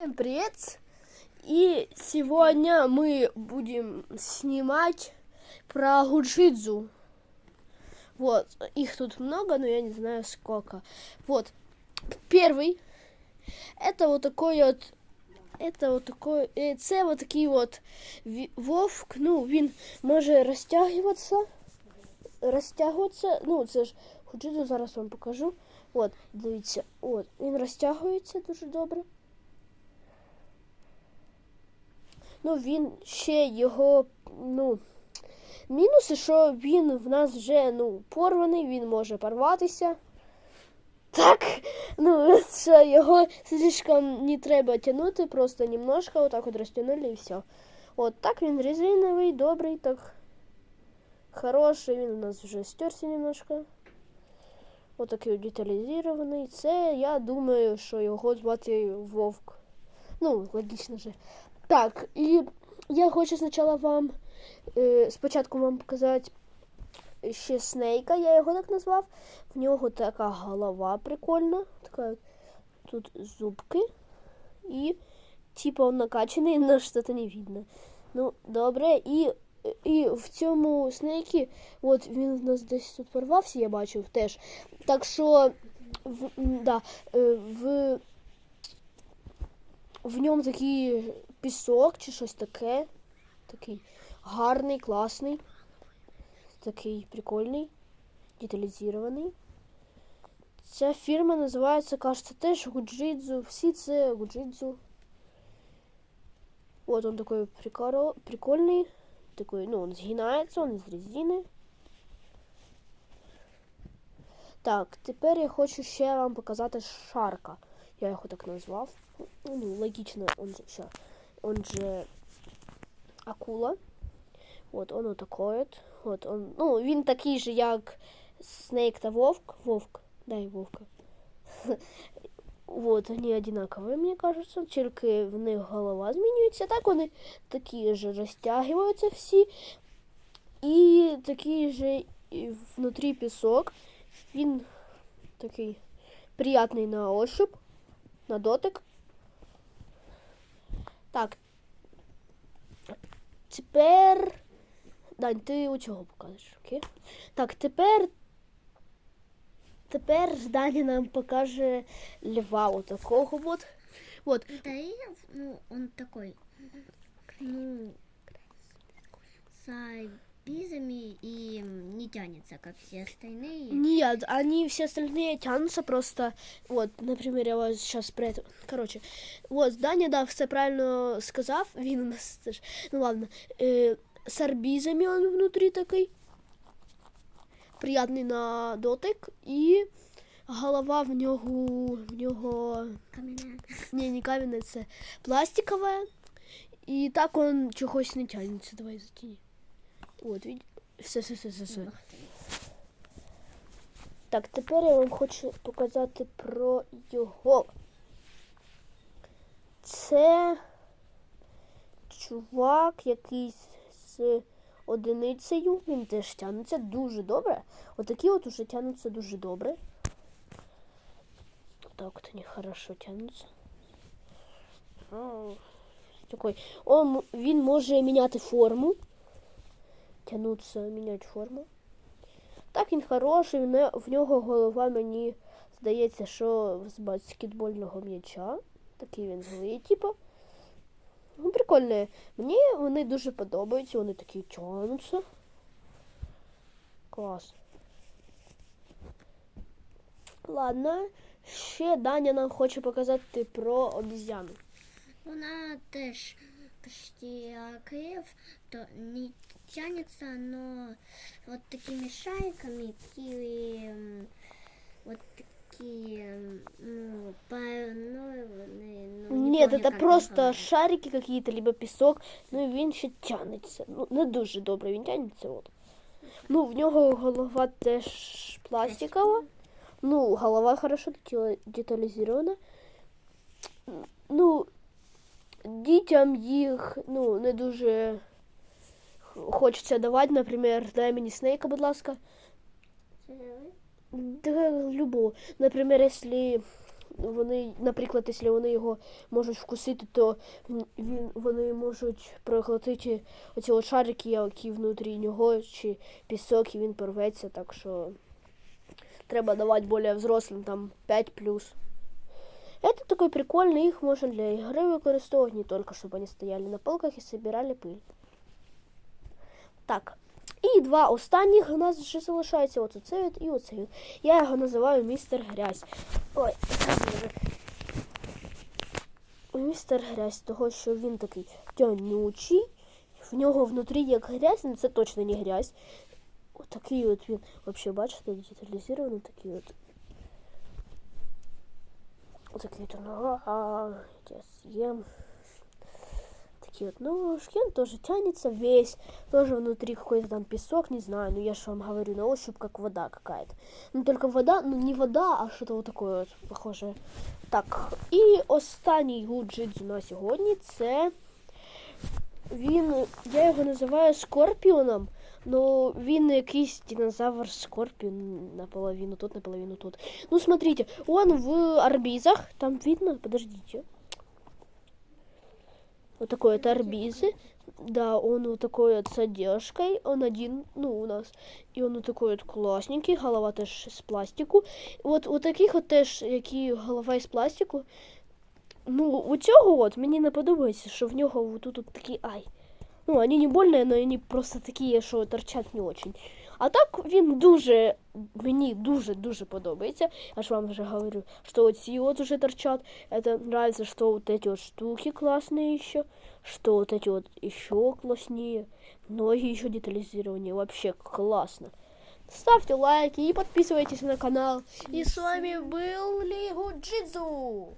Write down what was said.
Всем привет! И сегодня мы будем снимать про гуджидзу. Вот, их тут много, но я не знаю сколько. Вот, первый, это вот такой вот, это вот такой, е, це вот такий вот ві- вовк, ну, він може розтягуватися, розтягуватися, ну, це ж гуджидзу, зараз вам покажу. От, дивіться, от, він розтягується дуже добре. Ну, він ще його, ну, мінуси, що він в нас вже ну, порваний, він може порватися. Так, ну, що його слишком не треба тягнути, просто немножко отак от розтягнули і все. От так він резиновий, добрий, так хороший, він у нас вже стерся немножко. Отакий от деталізований. Це я думаю, що його звати Вовк. Ну, логічно же. Так, і я хочу спочатку вам е, спочатку вам показати ще Снейка, я його так назвав. В нього така голова прикольна, така тут зубки. І типа він накачаний, але щось не видно. Ну, добре, і, і в цьому снейкі, от він в нас десь тут порвався, я бачив теж. Так що в, да, е, в, в ньому такий пісок чи щось таке. Такий гарний, класний. Такий прикольний, деталізований. Ця фірма називається, кажется, теж Гуджидзу. Всі це Гуджидзу. Вот он такой прикоро- прикольный. Такой, ну, он сгинается, он из резины. Так, тепер я хочу ще вам показати шарка. Я його так назвав. Ну, логично, он ща, он же акула. Вот он такой вот. Вот он, ну, він такий же, як Снейк та Вовк. Вовк, дай Вовка. Вот, они одинаковые, мне кажется, тільки в них голова змінюється. Так вони такі ж розтягуються всі. І такий же внутрі пісок. Він такий приятний на ощуп, на дотик. Так. Тепер. Дань, ти у чого покажеш, окей? Так, тепер. Тепер Даня нам покаже льва отакого от. От. Да и, ну, он такой, ну, с бизами и не тянется, как все остальные. Нет, они все остальные тянутся просто. Вот, например, я вас сейчас про это. Короче, вот, Даня, да, все правильно сказав. Він у нас теж. Ну ладно. Е, з арбізами он внутрі такий. Приятний на дотик. І голова в нього. В нього. Каменная. Не, не каменная, це пластикова. І так он чогось не тягнеться. Давай затяни. От, видь. Все, все, все, все, все. Так, тепер я вам хочу показати про його. Це чувак якийсь з одиницею. Він теж тягнеться дуже добре. Отакі от уже тягнуться дуже добре. Так от вони хорошо тягнуться. Такой. Он, він може міняти форму. Тягнуться, міняти форму. Так він хороший, в нього голова мені здається, що з баскетбольного м'яча. Такий він злий, типу. Ну, прикольний. Мені вони дуже подобаються, вони такі тянуться. Клас. Ладно, ще Даня нам хоче показати про обіз'яну. Она też почти лев, то не тянется, но вот такими шайками, такие, вот такие, ну, по, ну, не- ну, Нет, помню, это как просто шарики какие-то, либо пісок. Ну і він ще тянеться. Ну, не дуже добре, він тянеться. От. Ну, в нього голова теж пластикова. Ну, голова хорошо деталізована. Ну, дітям їх ну, не дуже х- хочеться давати, наприклад, дай мені снейка, будь ласка. Да, любого. Наприклад, якщо вони, наприклад, якщо вони його можуть вкусити, то м, він, вони можуть проглотити оці от шарики, які внутрі нього, чи пісок, і він порветься, так що треба давати більш взрослим, там 5 плюс. Это такой прикольный, их можно для игры використовувати, не только чтобы они стояли на полках и собирали пыль. Так, і два останніх у нас ще залишається оце цей і оцей. Я його називаю містер Грязь. Ой, містер Грязь, того що він такий тянучий, в нього внутрі як грязь, але це точно не грязь. Отакий от він, взагалі, бачите, деталізований такий от. Отакий от, ну, а, я съем. Такие вот ножки, он тоже тянется весь, тоже внутри какой-то там песок, не знаю, ну я же вам говорю, на ощупь как вода какая-то. Ну только вода, ну не вода, а что-то вот такое вот похоже. Так, і останній гуджидзу на сьогодні це він, я його називаю скорпіоном, ну він якийсь динозавр скорпіон наполовину тут, наполовину тут. Ну смотрите, он в арбизах, там видно, подождите. Вот такой вот арбизы. Да, он вот такой вот с одежкой. Он один, ну, у нас. И он вот такой вот классненький. Голова теж з пластику. От у таких от теж, які голова із пластику. Ну, у цього от мені не подобається, що в нього тут, тут такий ай. Ну, вони не больні, але вони просто такі, що торчать не очень. А так він дуже, мені дуже-дуже подобається. Я ж вам вже говорю, що оці от уже торчат. Это нравится, что вот эти вот штуки классные еще, что вот эти вот еще класснее. Ноги еще детализирование. Вообще классно. Ставьте лайки и подписывайтесь на канал. И с вами был Лигу Джидзу.